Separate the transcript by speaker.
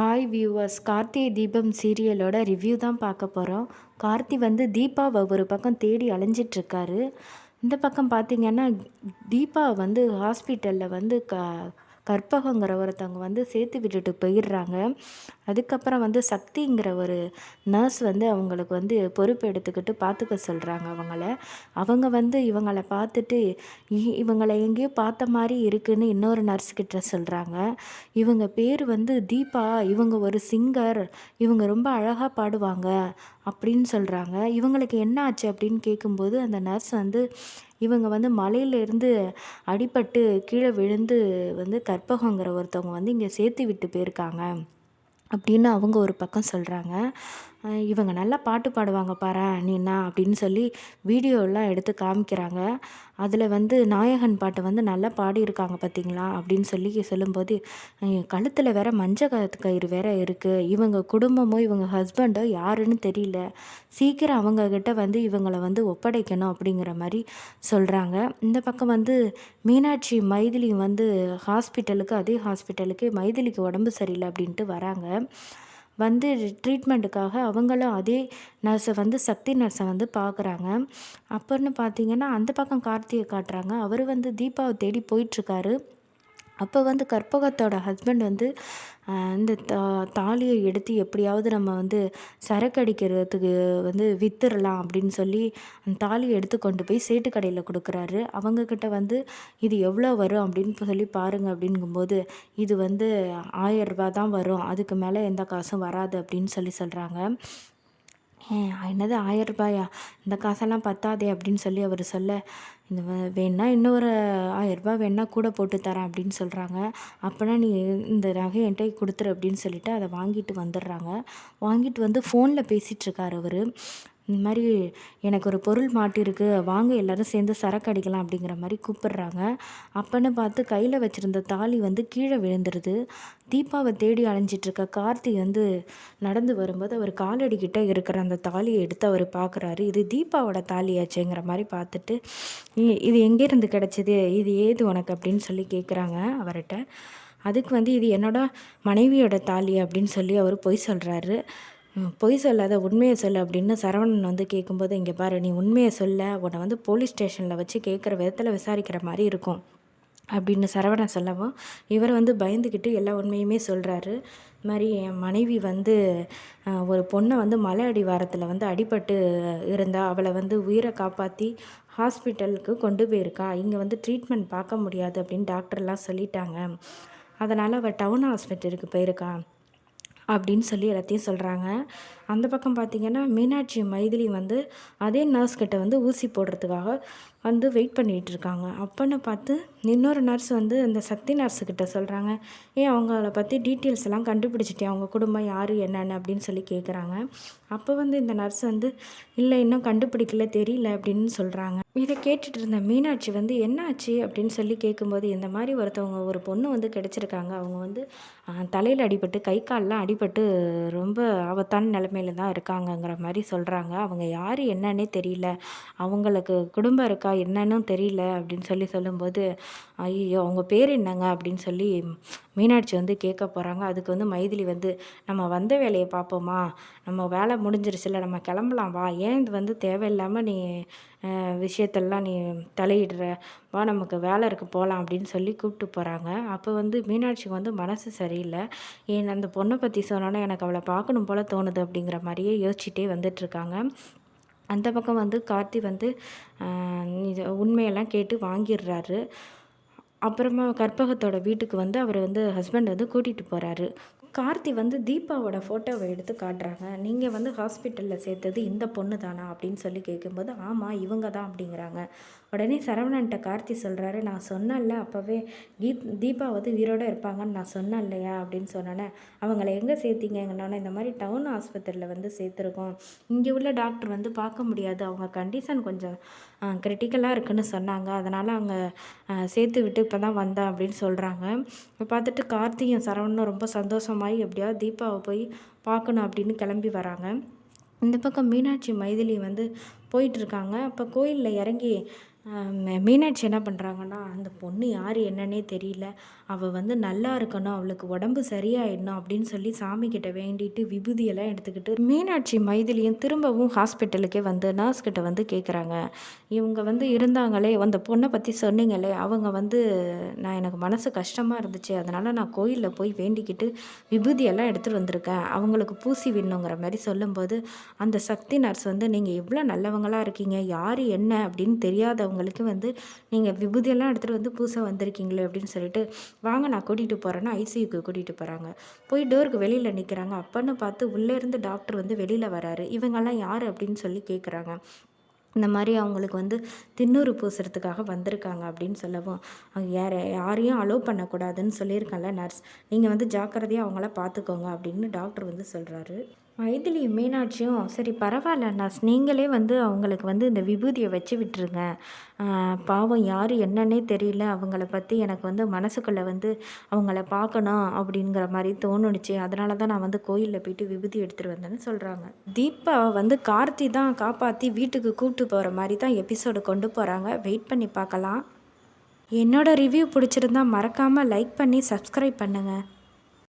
Speaker 1: Hi viewers Karthigai Deepam சீரியலோட review தான் பார்க்க போகிறோம் கார்த்தி வந்து தீபாவை ஒரு பக்கம் தேடி அலைஞ்சிட்ருக்காரு. இந்த பக்கம் பார்த்தீங்கன்னா தீபா வந்து ஹாஸ்பிட்டலில் வந்து க கற்பகங்கிற ஒருத்தவங்க வந்து சேர்த்து விட்டுட்டு போயிடுறாங்க. அதுக்கப்புறம் வந்து சக்திங்கிற ஒரு நர்ஸ் வந்து அவங்களுக்கு வந்து பொறுப்பு எடுத்துக்கிட்டு பார்த்துக்க சொல்கிறாங்க அவங்கள. அவங்க வந்து இவங்களை பார்த்துட்டு இ- இவங்களை எங்கேயோ பார்த்த மாதிரி இருக்குன்னு இன்னொரு நர்ஸ் கிட்ட சொல்கிறாங்க இவங்க பேர் வந்து தீபா இவங்க ஒரு சிங்கர் இவங்க ரொம்ப அழகாக பாடுவாங்க அப்படின்னு சொல்கிறாங்க இவங்களுக்கு என்ன ஆச்சு அப்படின்னு கேட்கும்போது அந்த நர்ஸ் வந்து இவங்க வந்து மலையிலேருந்து அடிபட்டு கீழே விழுந்து வந்து கற்பகங்கிற ஒருத்தவங்க வந்து இங்கே சேர்த்து விட்டு போயிருக்காங்க. அப்படின்னு அவங்க ஒரு பக்கம் சொல்கிறாங்க இவங்க நல்லா பாட்டு பாடுவாங்க பாரு நீனா அப்படின்னு சொல்லி வீடியோலாம் எடுத்து காமிக்கிறாங்க. அதில் வந்து நாயகன் பாட்டு வந்து நல்லா பாடியிருக்காங்க பார்த்தீங்களா அப்படின்னு சொல்லி சொல்லும்போது கழுத்தில் வேற மஞ்ச கயிறு வேற இருக்குது இவங்க குடும்பமோ இவங்க ஹஸ்பண்டோ யாருன்னு தெரியல. சீக்கிரம் அவங்கக்கிட்ட வந்து இவங்களை வந்து ஒப்படைக்கணும் அப்படிங்கிற மாதிரி சொல்கிறாங்க இந்த பக்கம் வந்து மீனாட்சி மைதிலி வந்து ஹாஸ்பிட்டலுக்கு அதே ஹாஸ்பிட்டலுக்கு மைதிலிக்கு உடம்பு சரியில்லை அப்படின்ட்டு வராங்க. வந்து ட்ரீட்மெண்ட்டுக்காக அவங்களும் அதே நர்ஸை வந்து சக்தி நர்ஸை வந்து பார்க்குறாங்க. அப்புறம்னு பார்த்தீங்கன்னா அந்த பக்கம் கார்த்தியை காட்டுறாங்க. அவர் வந்து தீபாவை தேடி போயிட்டுருக்காரு. அப்போ வந்து கற்பகத்தோட ஹஸ்பண்ட் வந்து இந்த தா தாலியை எடுத்து எப்படியாவது நம்ம வந்து சரக்கு அடிக்கிறதுக்கு வந்து வித்துடலாம் அப்படின்னு சொல்லி அந்த தாலியை எடுத்து கொண்டு போய் சேட்டு கடையில் கொடுக்குறாரு. அவங்கக்கிட்ட வந்து இது எவ்வளோ வரும்? அப்படின்னு சொல்லி பாருங்கள் அப்படிங்கும்போது இது வந்து ஆயிரம் தான் வரும். அதுக்கு மேலே எந்த காசும் வராது அப்படின்னு சொல்லி சொல்கிறாங்க என்னது ஆயிரம் ரூபாயா? இந்த காசெல்லாம் பத்தாதே அப்படின்னு சொல்லி அவர் சொல்ல இந்த வ- வேணா இன்னொரு ஆயிரம் ரூபாய் வேணா கூட போட்டு தரேன் அப்படின்னு சொல்கிறாங்க அப்போனா நீ இந்த நகை என்கிட்ட கொடுத்துரு அப்படின்னு சொல்லிட்டு அதை வாங்கிட்டு வந்துடுறாங்க. வாங்கிட்டு வந்து ஃபோனில் பேசிகிட்ருக்காரு அவர். இந்த மாதிரி எனக்கு ஒரு பொருள் மாட்டிருக்கு வாங்க எல்லாரும் சேர்ந்து சரக்கு அடிக்கலாம் அப்படிங்கிற மாதிரி கூப்பிடுறாங்க. அப்பன்னு பார்த்து கையில் வச்சுருந்த தாலி வந்து கீழே விழுந்துருது. தீபாவை தேடி அலைஞ்சிட்ருக்க கார்த்தி வந்து நடந்து வரும்போது அவர் காலடிக்கிட்ட இருக்கிற அந்த தாலியை எடுத்து அவர் பார்க்குறாரு இது தீபாவோட தாலியாச்சேங்கிற மாதிரி பார்த்துட்டு "இ- இது எங்கேருந்து கிடச்சிது? இது ஏது உனக்கு? அப்படின்னு சொல்லி கேட்குறாங்க அவர்கிட்ட. அதுக்கு வந்து இது என்னோட மனைவியோட தாலி அப்படின்னு சொல்லி அவர் பொய் சொல்கிறாரு பொய் சொல்லாத உண்மையை சொல்லு அப்படின்னு சரவணன் வந்து கேட்கும்போது இங்கே பாரு நீ உண்மையை சொல்ல உன்னை வந்து போலீஸ் ஸ்டேஷனில் வச்சு கேட்குற விதத்தில் விசாரிக்கிற மாதிரி இருக்கும். அப்படின்னு சரவணன் சொல்லவும் இவர் வந்து பயந்துக்கிட்டு எல்லா உண்மையுமே சொல்கிறாரு இது மாதிரி என் மனைவி வந்து ஒரு பொண்ணை வந்து மலை அடிவாரத்தில் வந்து அடிபட்டு இருந்தா அவளை வந்து உயிரை காப்பாற்றி ஹாஸ்பிட்டலுக்கு கொண்டு போயிருக்கா. இங்கே வந்து ட்ரீட்மெண்ட் பார்க்க முடியாது அப்படின்னு டாக்டர்லாம் சொல்லிட்டாங்க. அதனால் அவள் டவுன் ஹாஸ்பிட்டலுக்கு போயிருக்கா. அப்படின்னு சொல்லி எல்லாத்தையும் சொல்கிறாங்க அந்த பக்கம் பார்த்திங்கன்னா மீனாட்சி மைதிலி வந்து அதே நர்ஸ் கிட்ட வந்து ஊசி போடுறதுக்காக வந்து வெயிட் பண்ணிகிட்டு இருக்காங்க. அப்போன்னு பார்த்து இன்னொரு நர்ஸ் வந்து அந்த சக்தி நர்ஸுக்கிட்ட சொல்கிறாங்க ஏன் அவங்கள பற்றி டீட்டெயில்ஸ் எல்லாம் கண்டுபிடிச்சிட்டே அவங்க குடும்பம் யார் என்னென்னு? அப்படின்னு சொல்லி கேட்குறாங்க அப்போ வந்து இந்த நர்ஸ் வந்து இல்லை இன்னும் கண்டுபிடிக்கல தெரியல அப்படின்னு சொல்கிறாங்க இதை கேட்டுட்டு இருந்த மீனாட்சி வந்து என்னாச்சு? அப்படின்னு சொல்லி கேட்கும்போது இந்த மாதிரி ஒருத்தவங்க ஒரு பொண்ணு வந்து கிடச்சிருக்காங்க. அவங்க வந்து தலையில் அடிபட்டு கை கால்லாம் அடிபட்டு ரொம்ப ஆபத்தான நிலமையில தான் இருக்காங்கங்கிற மாதிரி சொல்கிறாங்க அவங்க யார் என்னன்னே தெரியல. அவங்களுக்கு குடும்பம் இருக்கா என்னன்னு தெரியல அப்படின்னு சொல்லி சொல்லும்போது ஐயோ அவங்க பேர் என்னங்க? அப்படின்னு சொல்லி மீனாட்சி வந்து கேட்க போகிறாங்க அதுக்கு வந்து மைதிலி வந்து நம்ம வந்த வேலையை பார்ப்போமா? நம்ம வேலை முடிஞ்சிருச்சுல நம்ம கிளம்பலாம் வா. ஏன் இது வந்து தேவையில்லாமல் நீ விஷயத்தெல்லாம் நீ தலையிடுற? வா நமக்கு வேலை இருக்கு போகலாம் அப்படின்னு சொல்லி கூப்பிட்டு போகிறாங்க அப்போ வந்து மீனாட்சிக்கு வந்து மனசு சரியில்லை. ஏன் அந்த பொண்ணை பற்றி சொன்னோன்னே எனக்கு அவளை பார்க்கணும் போல் தோணுது அப்படிங்கிற மாதிரியே யோசிச்சுட்டே வந்துட்டுருக்காங்க அந்த பக்கம் வந்து கார்த்தி வந்து இது உண்மையெல்லாம் கேட்டு வாங்கிடுறாரு. அப்புறமா கற்பகத்தோட வீட்டுக்கு வந்து அவர் வந்து ஹஸ்பண்ட் வந்து கூட்டிகிட்டு போகிறாரு கார்த்தி வந்து தீபாவோட ஃபோட்டோவை எடுத்து காட்டுறாங்க. நீங்கள் வந்து ஹாஸ்பிட்டலில் சேர்த்தது இந்த பொண்ணு தானா? அப்படின்னு சொல்லி கேட்கும்போது ஆமாம் இவங்க தான் அப்படிங்கிறாங்க. உடனே சரவணன்ட்ட கார்த்தி சொல்கிறாரு நான் சொன்னேன்ல அப்போவே கீத் தீபா வந்து உயிரோடு இருப்பாங்கன்னு நான் சொன்னேன் இல்லையா அப்படின்னு சொன்னோன்னே அவங்கள எங்கே சேர்த்தீங்கன்னொன்னே இந்த மாதிரி டவுன் ஆஸ்பத்திரியில் வந்து சேர்த்துருக்கோம். இங்கே உள்ள டாக்டர் வந்து பார்க்க முடியாது. அவங்க கண்டிஷன் கொஞ்சம் கிரிட்டிக்கலாக இருக்குதுன்னு சொன்னாங்க. அதனால் அவங்க சேர்த்து விட்டு இப்போ தான் வந்தேன் அப்படின்னு சொல்கிறாங்க இப்போ பார்த்துட்டு கார்த்தியும் சரவணனும் ரொம்ப சந்தோஷமாயி எப்படியாவது தீபாவை போய் பார்க்கணும் அப்படின்னு கிளம்பி வராங்க. இந்த பக்கம் மீனாட்சி மைதிலி வந்து போயிட்டுருக்காங்க அப்போ கோயிலில் இறங்கி மீனாட்சி என்ன பண்ணுறாங்கன்னா அந்த பொண்ணு யார் என்னன்னே தெரியல. அவள் வந்து நல்லா இருக்கணும் அவளுக்கு உடம்பு சரியாயிடணும் அப்படின்னு சொல்லி சாமி கிட்ட வேண்டிட்டு விபூதியெல்லாம் எடுத்துக்கிட்டு மீனாட்சி மைதிலியும் திரும்பவும் ஹாஸ்பிட்டலுக்கே வந்து நர்ஸ் கிட்ட வந்து கேட்குறாங்க இவங்க வந்து இருந்தாங்களே அந்த பொண்ணை பற்றி சொன்னீங்களே அவங்க வந்து நான் எனக்கு மனசு கஷ்டமாக இருந்துச்சு அதனால் நான் கோயிலில் போய் வேண்டிக்கிட்டு விபூதியெல்லாம் எடுத்துகிட்டு வந்திருக்கேன். அவங்களுக்கு பூசி விடணுங்கிற மாதிரி சொல்லும்போது அந்த சக்தி நர்ஸ் வந்து நீங்கள் எவ்வளோ நல்லவங்களாக இருக்கீங்க யார் என்ன? அப்படின்னு தெரியாத தெரியாதவங்களுக்கு வந்து நீங்கள் விபூதியெல்லாம் எடுத்துகிட்டு வந்து புதுசாக வந்திருக்கீங்களே அப்படின்னு சொல்லிட்டு வாங்க நான் கூட்டிகிட்டு போகிறேன்னு ஐசியூக்கு கூட்டிகிட்டு போகிறாங்க போய் டோருக்கு வெளியில் நிற்கிறாங்க அப்பன்னு பார்த்து உள்ளே இருந்து டாக்டர் வந்து வெளியில் வராரு. இவங்கெல்லாம் யார்? அப்படின்னு சொல்லி கேட்குறாங்க இந்த மாதிரி அவங்களுக்கு வந்து திண்ணூறு பூசுறதுக்காக வந்திருக்காங்க அப்படின்னு சொல்லவும் அவங்க யார யாரையும் அலோவ் பண்ணக்கூடாதுன்னு சொல்லியிருக்கல நர்ஸ் நீங்கள் வந்து ஜாக்கிரதையாக அவங்கள பார்த்துக்கோங்க அப்படின்னு டாக்டர் வந்து சொல்கிறாரு மைதிலி மீனாட்சியும் சரி பரவாயில்ல நர்ஸ் நீங்களே வந்து அவங்களுக்கு வந்து இந்த விபூதியை வச்சு விட்டுருங்க. பாவம் யார் என்னன்னே தெரியல. அவங்கள பற்றி எனக்கு வந்து மனசுக்குள்ளே வந்து அவங்கள பார்க்கணும் அப்படிங்கிற மாதிரி தோணுனுச்சு. அதனால தான் நான் வந்து கோயிலில் போயிட்டு விபூதி எடுத்துகிட்டு வந்தேன்னு சொல்கிறாங்க தீபா வந்து கார்த்தி தான் காப்பாற்றி வீட்டுக்கு கூப்பிட்டு போகிற மாதிரி தான் எபிசோடு கொண்டு போகிறாங்க வெயிட் பண்ணி பார்க்கலாம். என்னோடய ரிவ்யூ பிடிச்சிருந்தா மறக்காமல் லைக் பண்ணி சப்ஸ்கிரைப் பண்ணுங்கள்